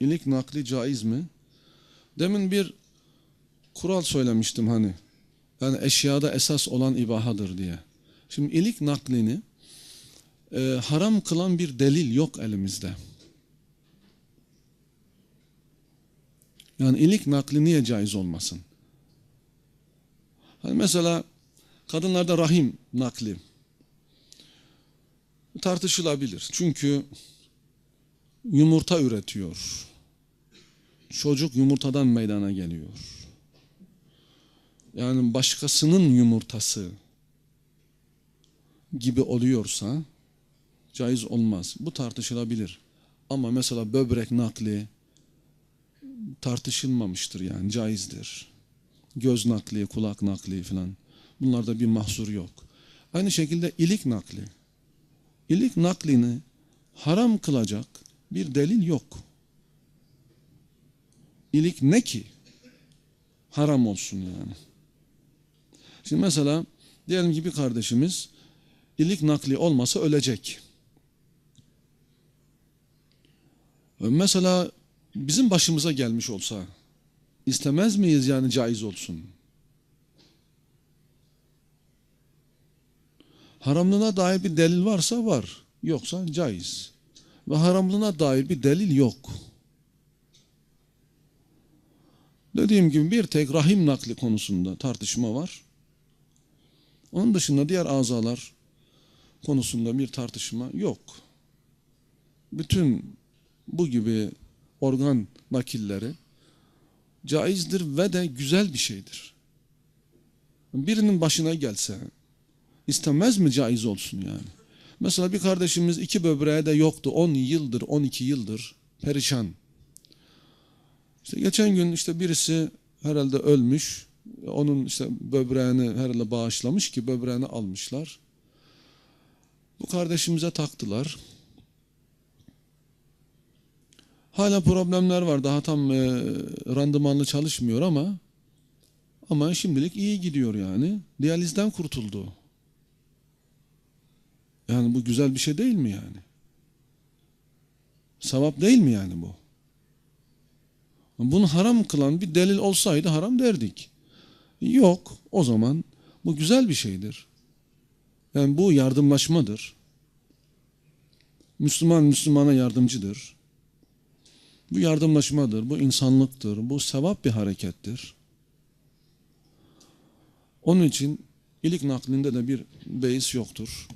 İlik nakli caiz mi? Demin bir kural söylemiştim hani. Yani eşyada esas olan ibahadır diye. Şimdi ilik naklini e, haram kılan bir delil yok elimizde. Yani ilik nakli niye caiz olmasın? Hani mesela kadınlarda rahim nakli tartışılabilir. Çünkü yumurta üretiyor. Çocuk yumurtadan meydana geliyor. Yani başkasının yumurtası gibi oluyorsa caiz olmaz. Bu tartışılabilir. Ama mesela böbrek nakli tartışılmamıştır yani caizdir. Göz nakli, kulak nakli falan. Bunlarda bir mahsur yok. Aynı şekilde ilik nakli. İlik naklini haram kılacak bir delil yok. İlik ne ki? Haram olsun yani. Şimdi mesela diyelim ki bir kardeşimiz ilik nakli olmasa ölecek. Mesela bizim başımıza gelmiş olsa istemez miyiz yani caiz olsun? Haramlığına dair bir delil varsa var. Yoksa caiz. Ve haramlığına dair bir delil yok. Dediğim gibi bir tek rahim nakli konusunda tartışma var. Onun dışında diğer azalar konusunda bir tartışma yok. Bütün bu gibi organ nakilleri caizdir ve de güzel bir şeydir. Birinin başına gelse istemez mi caiz olsun yani? Mesela bir kardeşimiz iki böbreğe de yoktu. 10 yıldır, 12 yıldır perişan. İşte geçen gün işte birisi herhalde ölmüş. Onun işte böbreğini herhalde bağışlamış ki böbreğini almışlar. Bu kardeşimize taktılar. Hala problemler var. Daha tam e, randımanlı çalışmıyor ama ama şimdilik iyi gidiyor yani. Diyalizden kurtuldu. Yani bu güzel bir şey değil mi yani? Sevap değil mi yani bu? Bunu haram kılan bir delil olsaydı haram derdik. Yok. O zaman bu güzel bir şeydir. Yani bu yardımlaşmadır. Müslüman Müslümana yardımcıdır. Bu yardımlaşmadır, bu insanlıktır, bu sevap bir harekettir. Onun için ilik naklinde de bir beis yoktur.